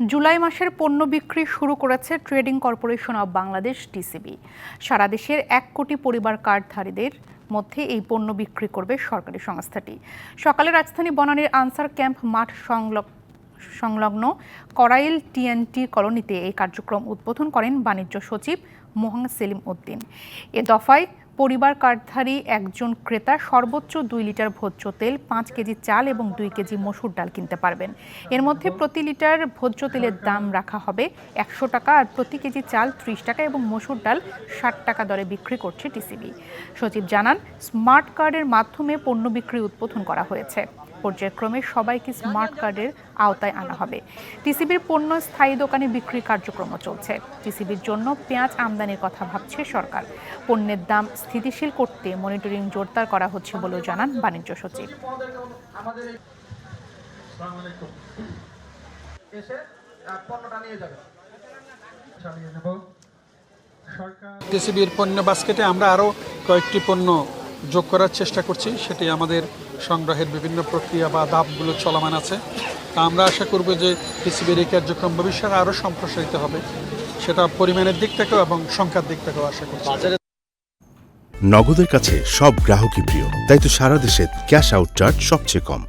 জুলাই মাসের পণ্য বিক্রি শুরু করেছে trading corporation of Bangladesh TCB সারা দেশের এক কোটি পরিবার কার্ডধারীদের মধ্যে এই পণ্য বিক্রি করবে সরকারি সংস্থাটি। সকালে রাজধানী বনানীর আনসার ক্যাম্প মাঠ সংলগ্ন সংলগ্ন করাইল টিএনটি কলোনিতে এই কার্যক্রম উদ্বোধন করেন বাণিজ্য সচিব মোহাম্মদ সেলিম উদ্দিন। এ দফায় পরিবার কার্ডধারী একজন ক্রেতা সর্বোচ্চ দুই লিটার ভোজ্য তেল, পাঁচ কেজি চাল এবং দুই কেজি মসুর ডাল কিনতে পারবেন। এর মধ্যে প্রতি লিটার ভোজ্য তেলের দাম রাখা হবে একশো টাকা আর প্রতি কেজি চাল ত্রিশ টাকা এবং মসুর ডাল ষাট টাকা দরে বিক্রি করছে টিসিবি। সচিব জানান, স্মার্ট কার্ডের মাধ্যমে পণ্য বিক্রি উদ্বোধন করা হয়েছে। পর্যায়ক্রমে সবাইকে স্মার্ট কার্ডের আওতায় আনা হবে। টিসিবির পণ্য স্থায়ী দোকানে বিক্রির কার্যক্রমও চলছে। টিসিবির জন্য পেঁয়াজ আমদানির কথা ভাবছে সরকার। পণ্যের দাম স্থিতিশীল করতে মনিটরিং জোরদার করা হচ্ছে বলেও জানান বাণিজ্য সচিব। টিসিবির পণ্য বাস্কেটে আমরা আরও কয়েকটি পণ্য যোগ করার চেষ্টা করছি। সেটি আমাদের সংগ্রহের বিভিন্ন প্রক্রিয়া বা ধাপগুলো চলমান আছে। তা আমরা আশা করব যে পিসিবির এই কার্যক্রম ভবিষ্যতে আরও সম্প্রসারিত হবে। সেটা পরিমাণের দিক থেকেও এবং সংখ্যার দিক থেকেও আশা করছি। নগদের কাছে সব গ্রাহকই প্রিয়। তাই তো সারা দেশে ক্যাশ আউট চার্জ সবচেয়ে কম।